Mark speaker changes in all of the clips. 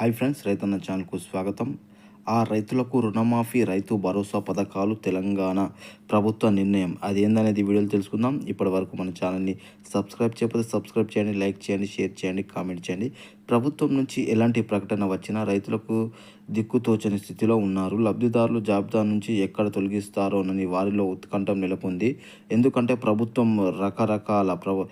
Speaker 1: Hi friends రైతన్న ఛానల్కు స్వాగతం. ఆ రైతులకు రుణమాఫీ రైతు భరోసా పథకాలు తెలంగాణ ప్రభుత్వ నిర్ణయం. అది ఏందనేది వీడియోలు తెలుసుకుందాం. ఇప్పటి వరకు మన ఛానల్ని సబ్స్క్రైబ్ చేయకపోతే సబ్స్క్రైబ్ చేయండి లైక్ చేయండి షేర్ చేయండి కామెంట్ చేయండి. ప్రభుత్వం నుంచి ఎలాంటి ప్రకటన వచ్చినా రైతులకు దిక్కుతోచని స్థితిలో ఉన్నారు. లబ్ధిదారులు జాబితా నుంచి ఎక్కడ తొలగిస్తారోనని వారిలో ఉత్కంఠం నెలకొంది. ఎందుకంటే ప్రభుత్వం రకరకాల ప్రభు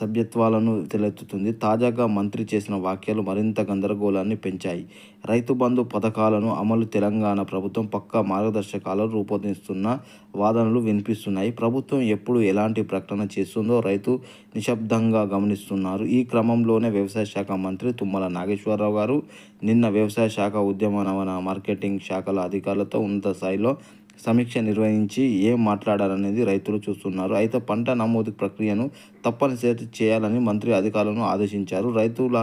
Speaker 1: సభ్యత్వాలను తలెత్తుతుంది. తాజాగా మంత్రి చేసిన వ్యాఖ్యలు మరింత గందరగోళాన్ని పెంచాయి. రైతు బంధు పథకాలను అమలు తెలంగాణ ప్రభుత్వం పక్కా మార్గదర్శకాలను రూపొందిస్తున్న వాదనలు వినిపిస్తున్నాయి. ప్రభుత్వం ఎప్పుడు ఎలాంటి ప్రకటన చేస్తుందో రైతు నిశ్శబ్దంగా గమనిస్తున్నారు. ఈ క్రమంలోనే వ్యవసాయ శాఖ మంత్రి తుమ్మల నాగేశ్వరరావు గారు నిన్న వ్యవసాయ శాఖ ఉద్యమ నవన మార్కెటింగ్ శాఖల అధికారులతో ఉన్నత స్థాయిలో సమీక్ష నిర్వహించి ఏం మాట్లాడాలనేది రైతులు చూస్తున్నారు. అయితే పంట నమోదు ప్రక్రియను తప్పనిసరి చేయాలని మంత్రి అధికారులను ఆదేశించారు. రైతుల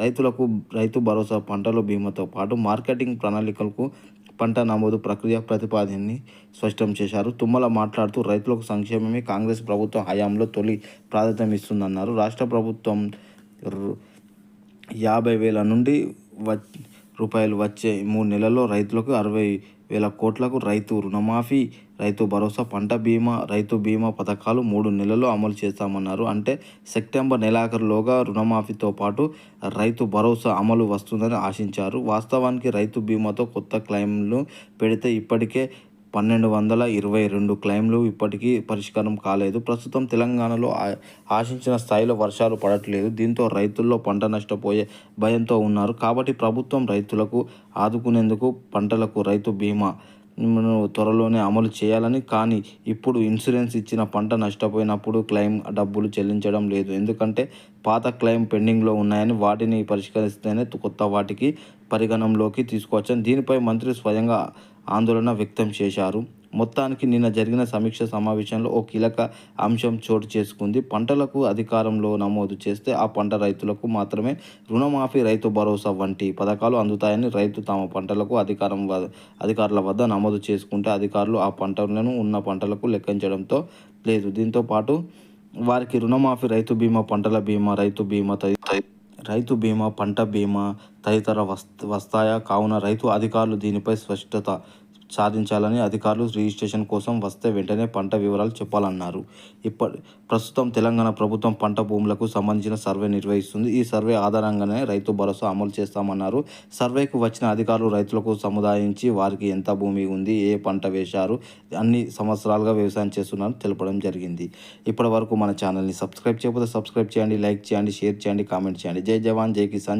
Speaker 1: రైతులకు రైతు భరోసా పంటల బీమాతో పాటు మార్కెటింగ్ ప్రణాళికలకు పంట నమోదు ప్రక్రియ ప్రతిపాదనని స్పష్టం చేశారు. తుమ్మల మాట్లాడుతూ రైతులకు సంక్షేమమే కాంగ్రెస్ ప్రభుత్వం హయాంలో తొలి ప్రాధాన్యం ఇస్తుందన్నారు. రాష్ట్ర ప్రభుత్వం యాభై వేల నుండి వ రూపాయలు వచ్చే మూడు నెలల్లో రైతులకు అరవై వేల కోట్లకు రైతు రుణమాఫీ రైతు భరోసా పంట బీమా రైతు బీమా పథకాలు మూడు నెలల్లో అమలు చేస్తామన్నారు. అంటే సెప్టెంబర్ నెలాఖరులోగా రుణమాఫీతో పాటు రైతు భరోసా అమలు వస్తుందని ఆశించారు. వాస్తవానికి రైతు బీమాతో కొత్త క్లైమ్లు పెడితే ఇప్పటికే పన్నెండు వందల ఇరవై రెండు క్లెయిమ్లు ఇప్పటికీ పరిష్కారం కాలేదు. ప్రస్తుతం తెలంగాణలో ఆశించిన స్థాయిలో వర్షాలు పడట్లేదు. దీంతో రైతుల్లో పంట నష్టపోయే భయంతో ఉన్నారు. కాబట్టి ప్రభుత్వం రైతులకు ఆదుకునేందుకు పంటలకు రైతు బీమా త్వరలోనే అమలు చేయాలని కానీ ఇప్పుడు ఇన్సూరెన్స్ ఇచ్చిన పంట నష్టపోయినప్పుడు క్లెయిమ్ డబ్బులు చెల్లించడం లేదు. ఎందుకంటే పాత క్లెయిమ్ పెండింగ్లో ఉన్నాయని వాటిని పరిష్కరిస్తేనే కొత్త వాటికి పరిగణంలోకి తీసుకోవచ్చని దీనిపై మంత్రి స్వయంగా ఆందోళన వ్యక్తం చేశారు. మొత్తానికి నిన్న జరిగిన సమీక్ష సమావేశంలో ఓ కీలక అంశం చోటు చేసుకుంది. పంటలకు అధికారంలో నమోదు చేస్తే ఆ పంట రైతులకు మాత్రమే రుణమాఫీ రైతు భరోసా వంటి పథకాలు అందుతాయని రైతు తమ పంటలకు అధికారం అధికారుల వద్ద నమోదు చేసుకుంటే అధికారులు ఆ పంటలను ఉన్న పంటలకు లెక్కించడంతో లేదు. దీంతో పాటు వారికి రుణమాఫీ రైతు బీమా పంటల బీమా రైతు బీమా తదితర రైతు బీమా పంట బీమా తదితర వస్త్ వస్తాయా? కావున రైతు అధికారులు దీనిపై స్పష్టత సాధించాలని అధికారులు రిజిస్ట్రేషన్ కోసం వస్తే వెంటనే పంట వివరాలు చెప్పాలన్నారు. ఇప్పటి ప్రస్తుతం తెలంగాణ ప్రభుత్వం పంట భూములకు సంబంధించిన సర్వే నిర్వహిస్తుంది. ఈ సర్వే ఆధారంగానే రైతు భరోసా అమలు చేస్తామన్నారు. సర్వేకు వచ్చిన అధికారులు రైతులకు సముదాయించి వారికి ఎంత భూమి ఉంది ఏ పంట వేశారు అన్ని సంవత్సరాలుగా వ్యవసాయం చేస్తున్నారని తెలపడం జరిగింది. ఇప్పటి వరకు మన ఛానల్ని సబ్స్క్రైబ్ చేయకపోతే సబ్స్క్రైబ్ చేయండి లైక్ చేయండి షేర్ చేయండి కామెంట్ చేయండి. జై జవాన్ జై కిసాన్.